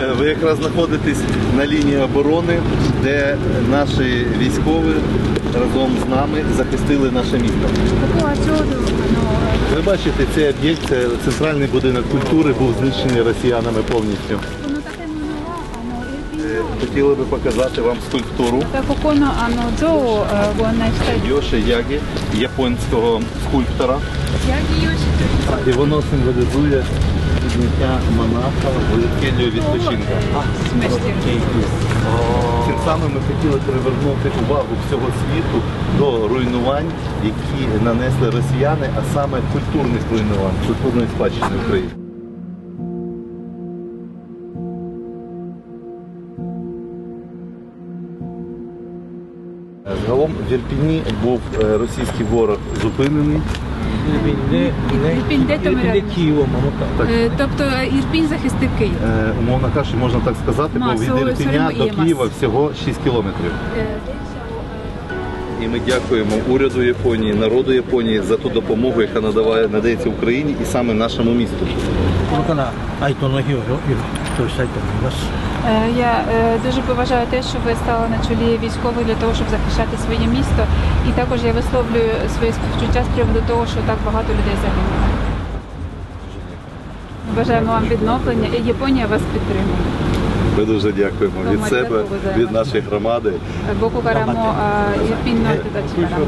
Е, ви якраз знаходитесь на лінії оборони, де наші військові разом з нами захистили наше місто. Ви бачите, цей об'єкт, це центральний будинок культури, був знищений росіянами повністю. Е, хотіли би показати вам скульптуру. Йоши Ягі, японського скульптора. І воно символізує підняття монаха в келію відпочинка. Тим самим ми хотіли привернути увагу всього світу до руйнувань, які нанесли росіяни, а саме культурних руйнувань, культурної спадщини України. Загалом в Ірпіні був е, російський ворог зупинений. で、 Ірпінь де で、で、 Томирян? キーを守った。 Так. Е, Тобто е, Ірпінь захистив Київ. Е, Умовно кажучи, можна так сказати, бо Мас, від о, Ірпіня сорі, є до мас. Києва всього 6 кілометрів. Е, І ми дякуємо уряду Японії, народу Японії за ту допомогу, яка надаває надається Україні і саме нашому місту. これから哀悼の日をよ表したいと思います。 Е, Я е, дуже поважаю те, що ви стали на чолі військових для того, щоб захищати своє місто. І також я висловлюю свої співчуття з приводу того, що так багато людей загинуло. Бажаємо вам відновлення і Японія вас підтримує. Ми дуже дякуємо від себе, від нашої громади. Боку карамо та чекарамо.